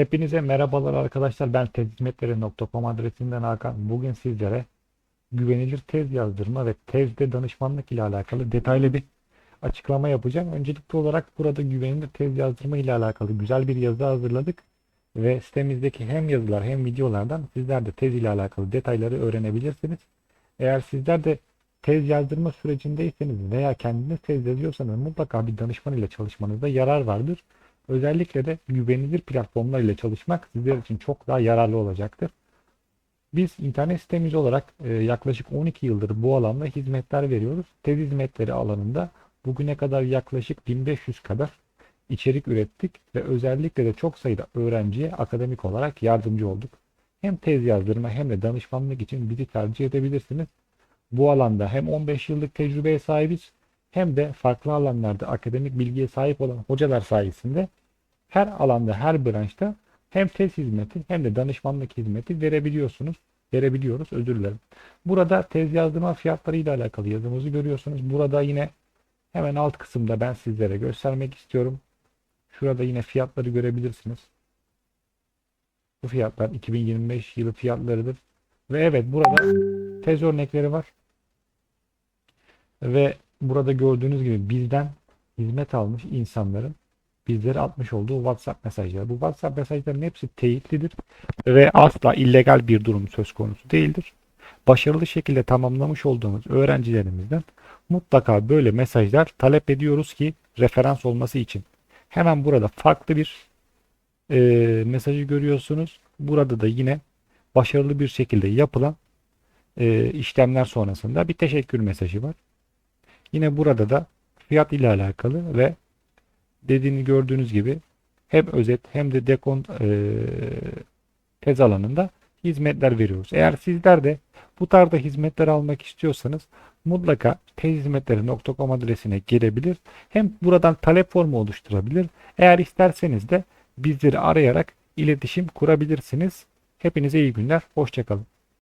Hepinize merhabalar arkadaşlar. Ben tezhizmetleri.com adresinden Hakan. Bugün sizlere güvenilir tez yazdırma ve tezde danışmanlık ile alakalı detaylı bir açıklama yapacağım. Öncelikli olarak burada güvenilir tez yazdırma ile alakalı güzel bir yazı hazırladık. Ve sitemizdeki hem yazılar hem videolardan sizler de tez ile alakalı detayları öğrenebilirsiniz. Eğer sizler de tez yazdırma sürecindeyseniz veya kendiniz tez yazıyorsanız mutlaka bir danışman ile çalışmanızda yarar vardır. Özellikle de güvenilir platformlar ile çalışmak sizler için çok daha yararlı olacaktır. Biz internet sitemiz olarak e, yaklaşık 12 yıldır bu alanda hizmetler veriyoruz. Tez hizmetleri alanında bugüne kadar yaklaşık 1500 kadar içerik ürettik ve özellikle de çok sayıda öğrenciye akademik olarak yardımcı olduk. Hem tez yazdırma hem de danışmanlık için bizi tercih edebilirsiniz. Bu alanda hem 15 yıllık tecrübeye sahibiz hem de farklı alanlarda akademik bilgiye sahip olan hocalar sayesinde her alanda, her branşta hem test hizmeti hem de danışmanlık hizmeti verebiliyorsunuz. Verebiliyoruz, özür dilerim. Burada tez yazdırma fiyatları ile alakalı yazımızı görüyorsunuz. Burada yine hemen alt kısımda ben sizlere göstermek istiyorum. Şurada yine fiyatları görebilirsiniz. Bu fiyatlar 2025 yılı fiyatlarıdır. Ve evet burada tez örnekleri var. Ve burada gördüğünüz gibi bizden hizmet almış insanların bizlere atmış olduğu WhatsApp mesajları. Bu WhatsApp mesajların hepsi teyitlidir ve asla illegal bir durum söz konusu değildir. Başarılı şekilde tamamlamış olduğumuz öğrencilerimizden mutlaka böyle mesajlar talep ediyoruz ki referans olması için. Hemen burada farklı bir e, mesajı görüyorsunuz. Burada da yine başarılı bir şekilde yapılan e, işlemler sonrasında bir teşekkür mesajı var. Yine burada da fiyat ile alakalı ve dediğini gördüğünüz gibi hem özet hem de dekont e, tez alanında hizmetler veriyoruz. Eğer sizler de bu tarzda hizmetler almak istiyorsanız mutlaka tezhizmetleri.com adresine gelebilir. Hem buradan talep formu oluşturabilir. Eğer isterseniz de bizleri arayarak iletişim kurabilirsiniz. Hepinize iyi günler. Hoşçakalın.